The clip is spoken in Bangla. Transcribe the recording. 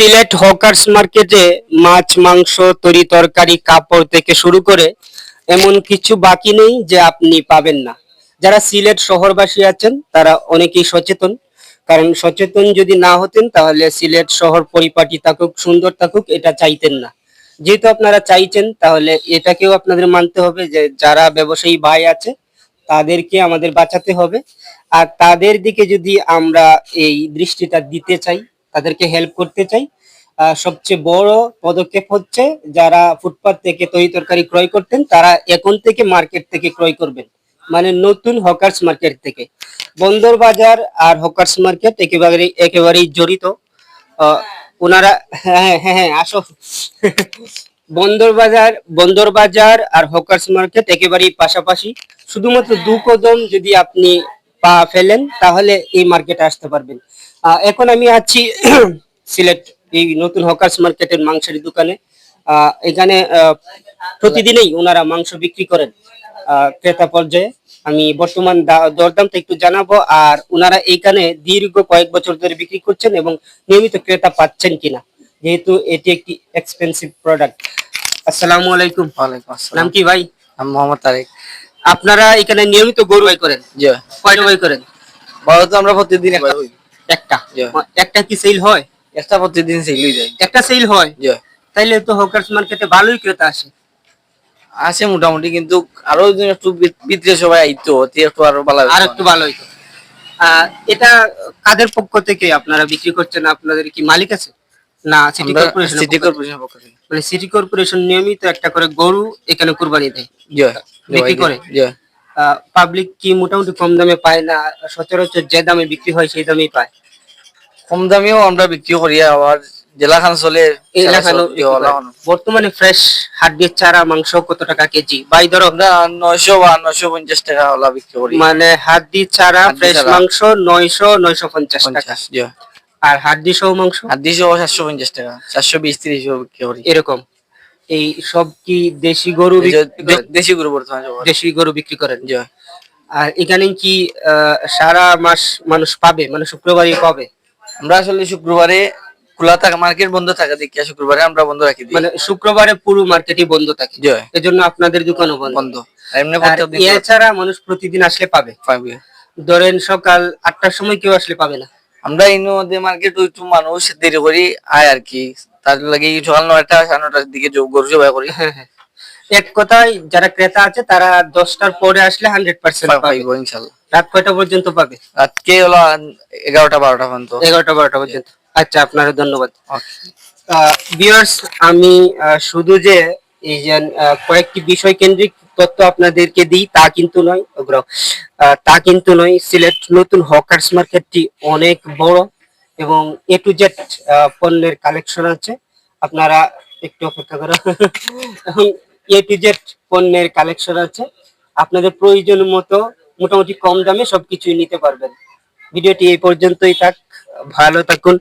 সিলেট হকার্স মার্কেটে মাছ, মাংস, তরি তরকারি, কাপড় থেকে শুরু করে এমন কিছু বাকি নেই যে আপনি পাবেন না। যারা সিলেট শহরবাসী আছেন, তারা অনেকেই সচেতন। কারণ সচেতন যদি না হতেন, তাহলে সিলেট শহর পরিপাটি থাকুক, সুন্দর থাকুক, এটা চাইতেন না। যেহেতু আপনারা চাইছেন, তাহলে এটাকেও আপনাদের মানতে হবে যে যারা ব্যবসায়ী ভাই আছে, তাদেরকে আমাদের বাঁচাতে হবে। আর তাদের দিকে যদি আমরা এই দৃষ্টিটা দিতে চাই তাদেরকে হেল্প করতে চাই। সবচেয়ে বড় পদক্ষেপ হচ্ছে যারা ফুটপাত থেকে তরি তরকারি ক্রয় করতেন, তারা এখন থেকে মার্কেট থেকে ক্রয় করবেন। মানে নতুন হকার্স মার্কেট থেকে। বন্দর বাজার আর হকার্স মার্কেট একেবারে, একেবারেই জড়িত। ওনারা হ্যাঁ হ্যাঁ হ্যাঁ হ্যাঁ আসো। বন্দর বাজার বন্দর বাজার আর হকার্স মার্কেট একেবারেই পাশাপাশি। শুধুমাত্র দু কদম যদি আপনি পা ফেলেন, তাহলে এই মার্কেটে আসতে পারবেন। এখন আমি আছি সিলেট এই নতুন হকার্স মার্কেটের মাংসের দোকানে। আহ, এখানে প্রতিদিনই ওনারা মাংস বিক্রি করেন। ক্রেতা পর্যায়ে। আমি বর্তমান দরদামটা একটু জানাব আর ওনারা এইখানে দীর্ঘ কয়েক বছর ধরে বিক্রি করছেন এবং নিয়মিত ক্রেতা পাচ্ছেন কিনা। যেহেতু এটি একটি এক্সপেন্সিভ প্রোডাক্ট আসসালামু আলাইকুম। ওয়ালাইকুম নাম আসসালাম কি ভাই? আমি মোহাম্মদ তারেক। আপনারা এখানে নিয়মিত গরু বাই করেন? জি। কয়টা বাই করেন? বড় তো আমরা প্রতিদিন একবার একটা। একটা কি সেল হয়? একটা প্রতিদিন সেলই যায়। একটা সেল হয়? তাইলে তো হকার্স মার্কেটে ভালোই ক্রেতা আসে। আছে মোটামুটি কিন্তু আরও একটু ভিত- সবাই আইতো একটু আরও ভালো আর একটু ভালো হইতো। এটা কাদের পক্ষ থেকে আপনারা বিক্রি করছেন? আপনাদের কি মালিক আছে? না সিটি কর্পোরেশন সিটি কর্পোরেশনের পক্ষ থেকে? মানে সিটি কর্পোরেশন নিয়মিত একটা করে গরু এখানে কুরবানি দেয়। বিক্রি করে? পাবলিক কি মোটামুটি কম দামে পায় না? সচরাচর যে দামে বিক্রি হয় সেই দামেই পায়। কম দামেও আমরা বিক্রি করি আবার জেলা খান চলে বর্তমানে ফ্রেশ হাড্ডির চারা মাংস কত টাকা কেজি? বাই ধরো। আমরা নয়শো বা নয়শো পঞ্চাশ টাকা ওলা বিক্রি করি। মানে হাড্ডি চারা ফ্রেশ মাংস নয়শো নয়শো পঞ্চাশ টাকা। আর হাড্ডি সহ মাংস? আর দুইশো সাতশো পঞ্চাশ টাকা চারশো বিশ ত্রিশ বিক্রি করি। এরকম। এই সব কি দেশি গরু দেশি গরু বর্তমানে দেশি গরু বিক্রি করেন? আর এখানে কি আহ, সারা মাস মানুষ পাবে মানে শুক্রবারই পাবে? আমরা আসলে শুক্রবারে খোলা থাকা মার্কেট বন্ধ থাকা দেখিয়া শুক্রবারে আমরা বন্ধ রাখি দিই। মানে শুক্রবারে পুরো মার্কেটই বন্ধ থাকে। জি এজন্য আপনাদের দোকানও বন্ধ। এছাড়া মানুষ প্রতিদিন আসলে পাবে। পাইবে ধরেন সকাল আটটার সময় কেউ আসলে পাবে না। আমরা এই নদী মার্কেট একটু মানুষ দেরি করি আয় আর কি। তার লাগে সকাল নয়টা সাড়ে নটার দিকে গরু জবাই করি। হ্যাঁ হ্যাঁ। এক কথায় যারা ক্রেতা আছে তারা দশটার পরে আসলে হান্ড্রেড পার্সেন্ট পাবে। পাইব ইনশাল্লাহ। রাত কয়টা পর্যন্ত পাবে? রাতকে হলো এগারোটা বারোটা পর্যন্ত। এগারোটা বারোটা পর্যন্ত। আচ্ছা আপনারা ধন্যবাদ. ভিউয়ার্স আমি আহ, শুধু যে এই যে কয়েকটি বিষয় কেন্দ্রিক তথ্য আপনাদেরকে দিই তা কিন্তু নয় ওগুলো, তা কিন্তু নয় সিলেট নতুন হকার্স মার্কেটটি অনেক বড় এবং এ টু জেড পণ্যের কালেকশন আছে। আপনারা একটু অপেক্ষা করো। এবং এ টু জেড পণ্যের কালেকশন আছে। আপনাদের প্রয়োজন মতো মোটামুটি কম দামে সবকিছুই নিতে পারবেন। ভিডিওটি এই পর্যন্তই থাক ভালো থাকুন।